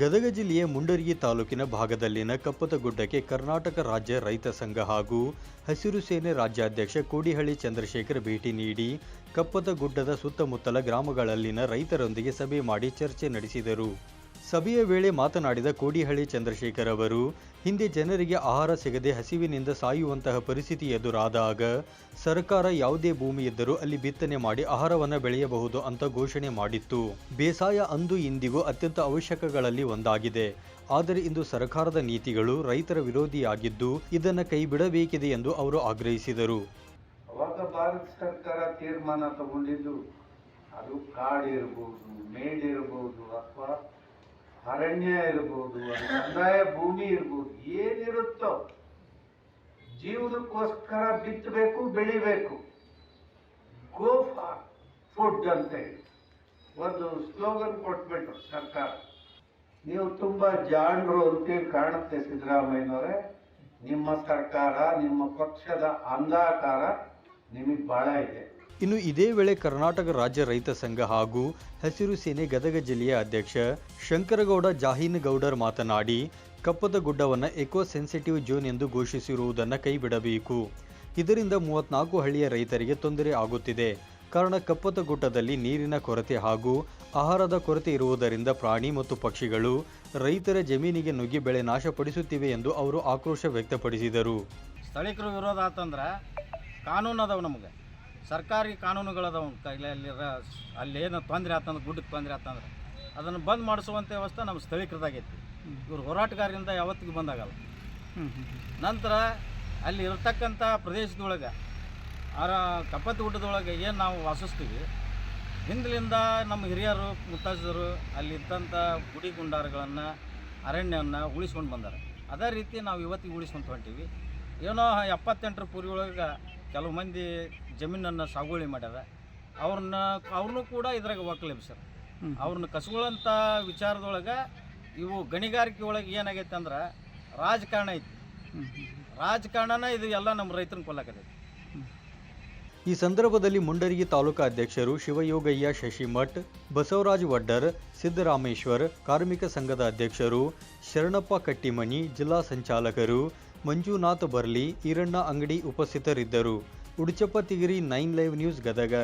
ಗದಗ ಜಿಲ್ಲೆಯ ಮುಂಡರಗಿ ತಾಲೂಕಿನ ಭಾಗದಲ್ಲಿನ ಕಪ್ಪತಗುಡ್ಡಕ್ಕೆ ಕರ್ನಾಟಕ ರಾಜ್ಯ ರೈತ ಸಂಘ ಹಾಗೂ ಹಸಿರು ಸೇನೆ ರಾಜ್ಯಾಧ್ಯಕ್ಷ ಕೋಡಿಹಳ್ಳಿ ಚಂದ್ರಶೇಖರ್ ಭೇಟಿ ನೀಡಿ ಕಪ್ಪತಗುಡ್ಡದ ಸುತ್ತಮುತ್ತಲ ಗ್ರಾಮಗಳಲ್ಲಿನ ರೈತರೊಂದಿಗೆ ಸಭೆ ಮಾಡಿ ಚರ್ಚೆ ನಡೆಸಿದರು. ಸಭೆಯ ವೇಳೆ ಮಾತನಾಡಿದ ಕೋಡಿಹಳ್ಳಿ ಚಂದ್ರಶೇಖರ್ ಅವರು, ಹಿಂದೆ ಜನರಿಗೆ ಆಹಾರ ಸಿಗದೆ ಹಸಿವಿನಿಂದ ಸಾಯುವಂತಹ ಪರಿಸ್ಥಿತಿ ಎದುರಾದಾಗ ಸರ್ಕಾರ ಯಾವುದೇ ಭೂಮಿ ಇದ್ದರೂ ಅಲ್ಲಿ ಬಿತ್ತನೆ ಮಾಡಿ ಆಹಾರವನ್ನು ಬೆಳೆಯಬಹುದು ಅಂತ ಘೋಷಣೆ ಮಾಡಿತ್ತು. ಬೇಸಾಯ ಅಂದು ಇಂದಿಗೂ ಅತ್ಯಂತ ಅವಶ್ಯಕಗಳಲ್ಲಿ ಒಂದಾಗಿದೆ. ಆದರೆ ಇಂದು ಸರ್ಕಾರದ ನೀತಿಗಳು ರೈತರ ವಿರೋಧಿಯಾಗಿದ್ದು, ಇದನ್ನು ಕೈಬಿಡಬೇಕಿದೆ ಎಂದು ಅವರು ಆಗ್ರಹಿಸಿದರು. ತೀರ್ಮಾನ ತಗೊಂಡಿದ್ದು, ಅದು ಕಾಡಿರ್ಬೋದು ಮೇಡಿರಬಹುದು ಅಥವಾ ಅರಣ್ಯ ಇರ್ಬೋದು, ಕಂದಾಯ ಭೂಮಿ ಇರ್ಬೋದು, ಏನಿರುತ್ತೋ ಜೀವನಕ್ಕೋಸ್ಕರ ಬಿತ್ತಬೇಕು, ಬೆಳಿಬೇಕು. ಗೋ ಫಾರ್ ಫುಡ್ ಅಂತ ಒಂದು ಸ್ಲೋಗನ್ ಕೊಟ್ಬಿಟ್ರು ಸರ್ಕಾರ. ನೀವು ತುಂಬಾ ಜಾಣರು ಅಂತೇಳಿ ಕಾಣುತ್ತೆ ಸಿದ್ದರಾಮಯ್ಯನವರೇ. ನಿಮ್ಮ ಸರ್ಕಾರ, ನಿಮ್ಮ ಪಕ್ಷದ ಅಂಧಾಕಾರ ನಿಮಗೆ ಬಹಳ ಇದೆ. ಇನ್ನು ಇದೇ ವೇಳೆ ಕರ್ನಾಟಕ ರಾಜ್ಯ ರೈತ ಸಂಘ ಹಾಗೂ ಹಸಿರು ಸೇನೆ ಗದಗ ಜಿಲ್ಲೆಯ ಅಧ್ಯಕ್ಷ ಶಂಕರಗೌಡ ಜಾಹೀನಗೌಡರ್ ಮಾತನಾಡಿ, ಕಪ್ಪದ ಗುಡ್ಡವನ್ನು ಎಕೋ ಸೆನ್ಸಿಟಿವ್ ಜೋನ್ ಎಂದು ಘೋಷಿಸಿರುವುದನ್ನು ಕೈಬಿಡಬೇಕು. ಇದರಿಂದ ಮೂವತ್ನಾಲ್ಕು ಹಳ್ಳಿಯ ರೈತರಿಗೆ ತೊಂದರೆ ಆಗುತ್ತಿದೆ. ಕಾರಣ ಕಪ್ಪತ ಗುಡ್ಡದಲ್ಲಿ ನೀರಿನ ಕೊರತೆ ಹಾಗೂ ಆಹಾರದ ಕೊರತೆ ಇರುವುದರಿಂದ ಪ್ರಾಣಿ ಮತ್ತು ಪಕ್ಷಿಗಳು ರೈತರ ಜಮೀನಿಗೆ ನುಗ್ಗಿ ಬೆಳೆ ನಾಶಪಡಿಸುತ್ತಿವೆ ಎಂದು ಅವರು ಆಕ್ರೋಶ ವ್ಯಕ್ತಪಡಿಸಿದರು. ಸ್ಥಳೀಕರು ವಿರೋಧ ಆತಂದ್ರೆ ಕಾನೂನು ಅದಾವೆ ನಮಗೆ. ಸರ್ಕಾರಿ ಕಾನೂನುಗಳದಾವ. ಅಲ್ಲಿ ಅಲ್ಲಿ ಏನು ತೊಂದರೆ ಆತಂದ್ರೆ ಗುಡ್ಡಕ್ಕೆ ತೊಂದರೆ ಆತಂದ್ರೆ ಅದನ್ನು ಬಂದ್ ಮಾಡಿಸುವಂಥ ವ್ಯವಸ್ಥೆ ನಮ್ಮ ಸ್ಥಳೀಕೃತಾಗೈತಿ ಇವರು ಹೋರಾಟಗಾರರಿಂದ ಯಾವತ್ತಿಗೂ ಬಂದಾಗಲ್ಲ ನಂತರ ಅಲ್ಲಿ ಇರ್ತಕ್ಕಂಥ ಪ್ರದೇಶದೊಳಗೆ ಆ ಕಪ್ಪತ್ತು ಗುಡ್ಡದೊಳಗೆ ಏನು ನಾವು ವಾಸಿಸ್ತೀವಿ ಹಿಂದಲಿಂದ ನಮ್ಮ ಹಿರಿಯರು ಮುತ್ತಾಜರು ಅಲ್ಲಿ ಇದ್ದಂಥ ಗುಡಿ ಗುಂಡಾರಗಳನ್ನು ಅರಣ್ಯವನ್ನು ಉಳಿಸ್ಕೊಂಡು ಬಂದಾರೆ. ಅದೇ ರೀತಿ ನಾವು ಇವತ್ತಿಗೆ ಉಳಿಸ್ಕೊಂತ ಹೊಂಟೀವಿ. ಏನೋ ಎಪ್ಪತ್ತೆಂಟರ ಪೂರ್ವೊಳಗೆ ಕೆಲವು ಮಂದಿ ಜಮೀನನ್ನು ಸಾಗುವಳಿ ಮಾಡ್ಯಾರ. ಅವ್ರನ್ನ ಅವ್ರನ್ನೂ ಕೂಡ ಇದ್ರಾಗ ಸರ್. ಅವ್ರನ್ನ ಕಸ್ಕೊಳ್ಳೋಂಥ ವಿಚಾರದೊಳಗೆ ಇವು ಗಣಿಗಾರಿಕೆ ಒಳಗೆ ಏನಾಗೈತೆ ಅಂದ್ರೆ ರಾಜಕಾರಣ ಐತಿ. ರಾಜಕಾರಣನ ಇದು ಎಲ್ಲ ನಮ್ಮ ರೈತರನ್ನ ಕೊಲ್ಲಕತ್ತೈತಿ ಈ ಸಂದರ್ಭದಲ್ಲಿ ಮುಂಡರಗಿ ತಾಲೂಕಾ ಅಧ್ಯಕ್ಷರು ಶಿವಯೋಗಯ್ಯ ಶಶಿಮಠ್, ಬಸವರಾಜ್ ವಡ್ಡರ್, ಸಿದ್ದರಾಮೇಶ್ವರ್, ಕಾರ್ಮಿಕ ಸಂಘದ ಅಧ್ಯಕ್ಷರು ಶರಣಪ್ಪ ಕಟ್ಟಿಮನಿ, ಜಿಲ್ಲಾ ಸಂಚಾಲಕರು ಮಂಜುನಾಥ್ ಬರ್ಲಿ, ಈರಣ್ಣ ಅಂಗಡಿ ಉಪಸ್ಥಿತರಿದ್ದರು. Uduchappa Tigiri nine live news Gadag.